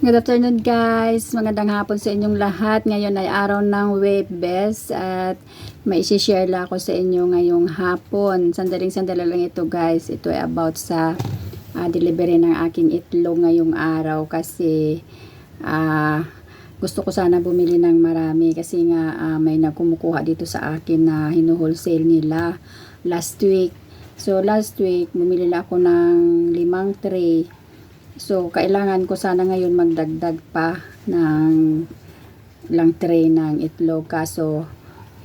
Good afternoon guys. Magandang hapon sa inyong lahat. Ngayon ay araw ng Wave Best at may isi-share lang ako sa inyo ngayong hapon. Sandaling sandali lang ito guys. Ito ay about sa ah, delivery ng aking itlog ngayong araw kasi ah, gusto ko sana bumili ng marami kasi nga ah, may nagkumukuha dito sa akin na hinuwholesale nila last week. So last week bumili lang ako ng limang tray So, kailangan ko sana ngayon magdagdag pa ng lang tray ng itlog. Kaso,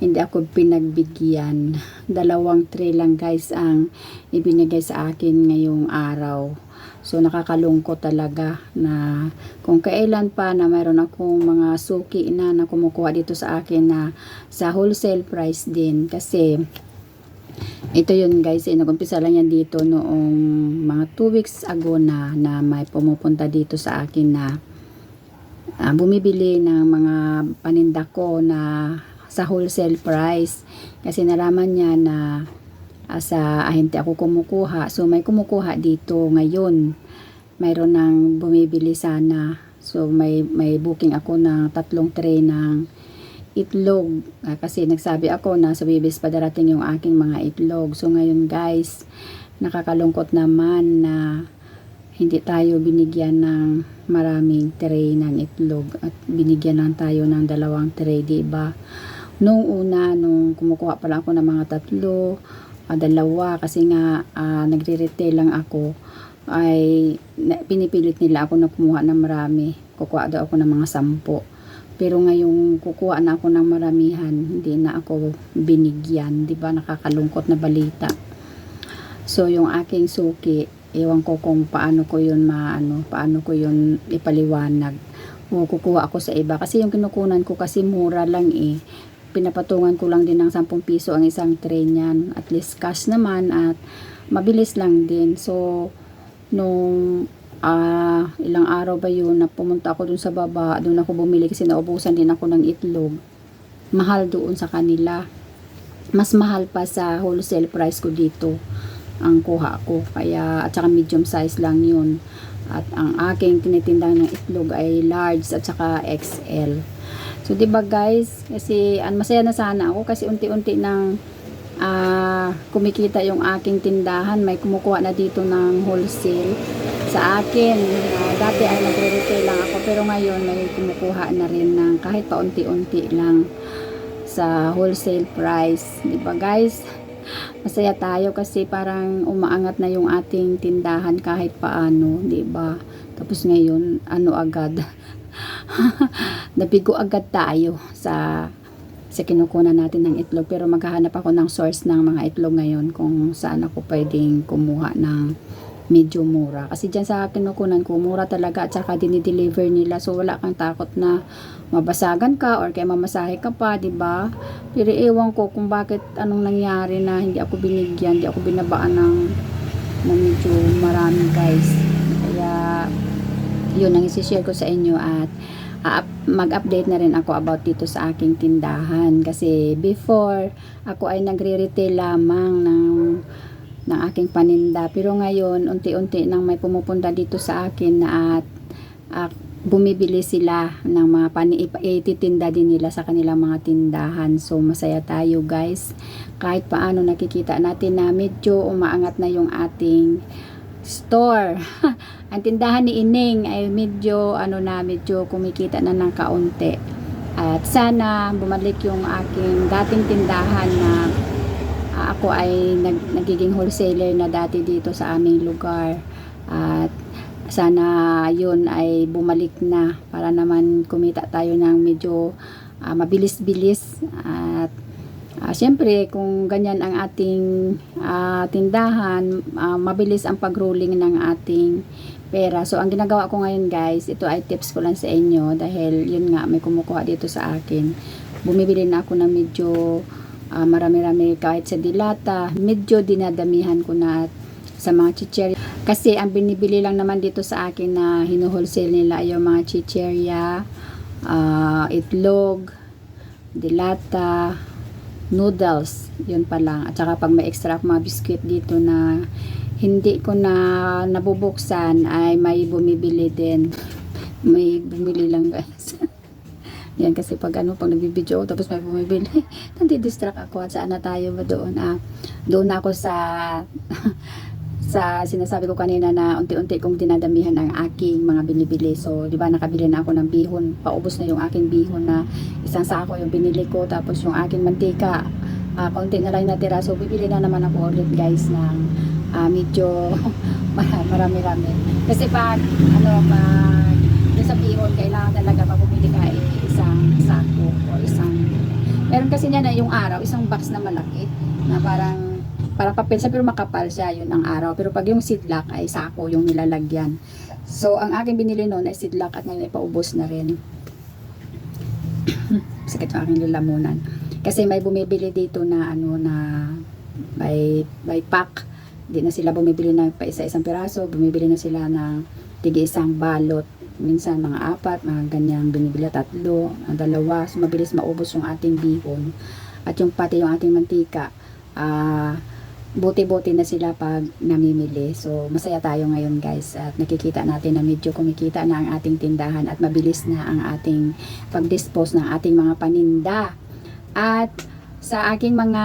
hindi ako pinagbigyan. Dalawang tray lang guys ang ibinigay sa akin ngayong araw. So, nakakalungkot talaga na kung kailan pa na mayroon akong mga suki na na kumukuha dito sa akin na sa wholesale price din. Kasi, ito yun guys, eh, nag-umpisa lang yan dito noong mga 2 weeks ago na, na may pumupunta dito sa akin na ah, bumibili ng mga paninda ko na sa wholesale price. Kasi nalaman niya na ah, sa ahente ako kumukuha. So may kumukuha dito ngayon. Mayroon nang bumibili sana. So may, may booking ako ng tatlong tray ng itlog. Ah, kasi nagsabi ako na sa bibis pa darating yung aking mga itlog. So ngayon guys nakakalungkot naman na hindi tayo binigyan ng maraming tray ng itlog at binigyan lang tayo ng dalawang tray di ba? Nung una nung kumukuha pa lang ako ng mga tatlo ah, dalawa kasi nga ah, nagre-retail lang ako ay na, pinipilit nila ako na kumuha ng marami. Kukuha daw ako ng mga sampo pero ngayong kukuha na ako ng maramihan, hindi na ako binigyan. di ba Nakakalungkot na balita. So, yung aking suki, ewan ko kung paano ko yun maano, paano ko yun ipaliwanag. O kukuha ako sa iba. Kasi yung kinukunan ko kasi mura lang eh. Pinapatungan ko lang din ng 10 piso ang isang tray niyan. At least cash naman at mabilis lang din. So, nung ah ilang araw ba yun na pumunta ako dun sa baba, dun ako bumili kasi naubusan din ako ng itlog. Mahal doon sa kanila. Mas mahal pa sa wholesale price ko dito ang kuha ko. Kaya, at saka medium size lang yun. At ang aking tinitinda ng itlog ay large at saka XL. So, 'di ba guys? Kasi an masaya na sana ako kasi unti-unti nang ah, kumikita yung aking tindahan. May kumukuha na dito ng wholesale sa akin. Ah, dati ay nagre-retail lang ako pero ngayon may kumukuha na rin ng kahit paunti-unti lang sa wholesale price. 'Di ba guys? Masaya tayo kasi parang umaangat na yung ating tindahan kahit paano, 'di ba? Tapos ngayon, ano agad? Nabigo agad tayo sa sa kinukunan natin ng itlog pero maghahanap ako ng source ng mga itlog ngayon kung saan ako pwedeng kumuha ng medyo mura. Kasi dyan sa kinukunan ko, mura talaga at saka dinideliver nila. So, wala kang takot na mabasagan ka or kaya mamasahe ka pa, di ba? Pero ewan ko kung bakit anong nangyari na hindi ako binigyan, hindi ako binabaan ng, ng medyo marami guys. Kaya, yun ang isi-share ko sa inyo at mag-update na rin ako about dito sa aking tindahan kasi before ako ay nagre-retail lamang ng ng aking paninda pero ngayon unti-unti nang may pumupunta dito sa akin na at ah, bumibili sila ng mga pani ititinda din nila sa kanilang mga tindahan so masaya tayo guys kahit paano nakikita natin na medyo umaangat na yung ating store. ang tindahan ni Ining ay medyo ano na medyo kumikita na ng kaunti. At sana bumalik yung aking dating tindahan na ako ay nag, nagiging wholesaler na dati dito sa aming lugar. At sana yun ay bumalik na para naman kumita tayo ng medyo ah, mabilis-bilis at Ah, Siyempre, kung ganyan ang ating ah, tindahan, ah, mabilis ang pag-rolling ng ating pera. So, ang ginagawa ko ngayon guys, ito ay tips ko lang sa inyo dahil yun nga, may kumukuha dito sa akin. Bumibili na ako ng medyo ah, marami-rami kahit sa dilata. Medyo dinadamihan ko na at sa mga chicherya. Kasi ang binibili lang naman dito sa akin na hinuwholesale nila ay yung mga chicherya, ah, itlog, dilata, noodles, yun pa lang. At saka pag may extra mga biscuit dito na hindi ko na nabubuksan ay may bumibili din. may bumili lang guys. Yan kasi pag ano, pag nagbibideo tapos may bumibili, nandidistract ako at saan na tayo ba doon? Ah, doon ako sa sa sinasabi ko kanina na unti-unti kong dinadamihan ang aking mga binibili. So, di ba nakabili na ako ng bihon. Paubos na yung aking bihon na isang sako yung binili ko. Tapos yung aking mantika, ah, konti na lang natira. So, bibili na naman ako ulit guys ng ah, medyo marami-rami. Kasi pag, ano, pag sa bihon, kailangan talaga pag bumili ka eh, isang sako o isang meron kasi niya na yung araw, isang box na malaki na parang parang papel siya pero makapal siya yun ang araw. Pero pag yung seedlock ay sako yung nilalagyan. So, ang aking binili noon ay seedlock at ngayon ay paubos na rin. Sakit yung aking lalamunan. Kasi may bumibili dito na ano na by, by pack. Hindi na sila bumibili na pa isa-isang piraso. Bumibili na sila ng tigi isang balot. Minsan mga apat, mga ganyang binibili tatlo, ang dalawa. So, mabilis maubos yung ating bihon. At yung pati yung ating mantika. Ah, buti-buti na sila pag namimili. So, masaya tayo ngayon guys. At nakikita natin na medyo kumikita na ang ating tindahan at mabilis na ang ating pag-dispose ng ating mga paninda. At sa aking mga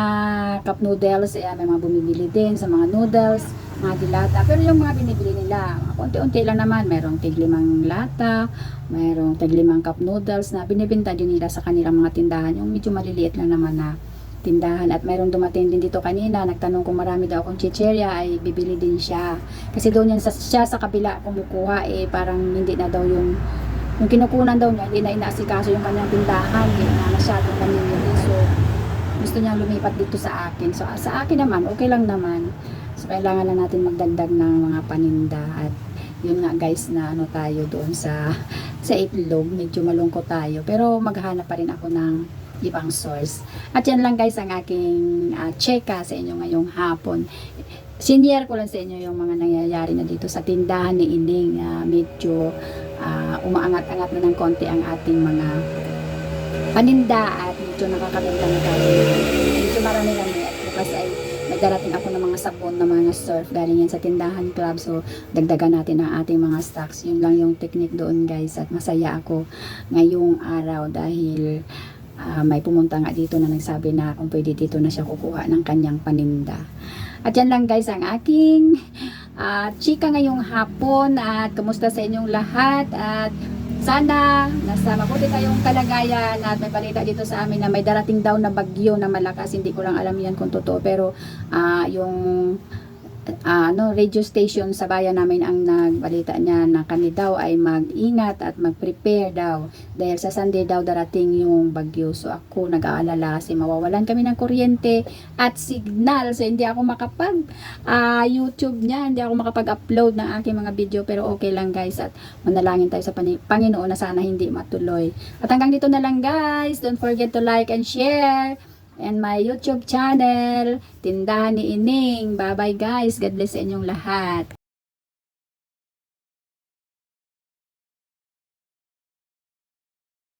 cup noodles, eh, may mga bumibili din sa mga noodles, mga dilata. Pero yung mga binibili nila, konti-unti lang naman. Merong tiglimang lata, merong tiglimang cup noodles na binibinta din nila sa kanilang mga tindahan. Yung medyo maliliit lang naman na tindahan at mayroong dumating din dito kanina nagtanong kung marami daw akong chicheria ay bibili din siya kasi doon yan sa, siya sa kabila kumukuha eh parang hindi na daw yung yung kinukunan daw niya hindi na inaasikaso yung kanyang tindahan hindi na masyadong namimili so gusto niya lumipat dito sa akin. So sa akin naman okay lang naman. So kailangan lang natin magdagdag ng mga paninda. At yun nga guys na ano tayo doon sa sa itlog. Medyo malungkot tayo. Pero maghahanap pa rin ako ng ibang source. At yan lang guys ang aking uh, cheka sa inyo ngayong hapon. Senior ko lang sa inyo yung mga nangyayari na dito sa tindahan ni Ining. Na medyo uh, umaangat-angat na ng konti ang ating mga paninda medyo nakakabenta na tayo. Medyo marami lang at bukas ay may ako ng mga sabon na mga surf galing yan sa tindahan club. So dagdagan natin ang ating mga stocks. Yun lang yung technique doon guys. At masaya ako ngayong araw dahil Ah, may pumunta nga dito na nagsabi na kung pwede dito na siya kukuha ng kanyang paninda. At yan lang guys ang aking ah, chika ngayong hapon. At kumusta sa inyong lahat? At sana nasa mabuti tayong kalagayan at may balita dito sa amin na may darating daw na bagyo na malakas. Hindi ko lang alam yan kung totoo pero ah, yung ah, ano, radio station sa bayan namin ang nagbalita niya na kami daw ay mag-ingat at mag-prepare daw dahil sa Sunday daw darating yung bagyo. So ako nag-aalala kasi mawawalan kami ng kuryente at signal. So hindi ako makapag ah, YouTube niya, hindi ako makapag-upload ng aking mga video pero okay lang guys at manalangin tayo sa Panginoon na sana hindi matuloy. At hanggang dito na lang guys. Don't forget to like and share and my YouTube channel, Tindahan ni Ining. Bye-bye guys. God bless sa inyong lahat.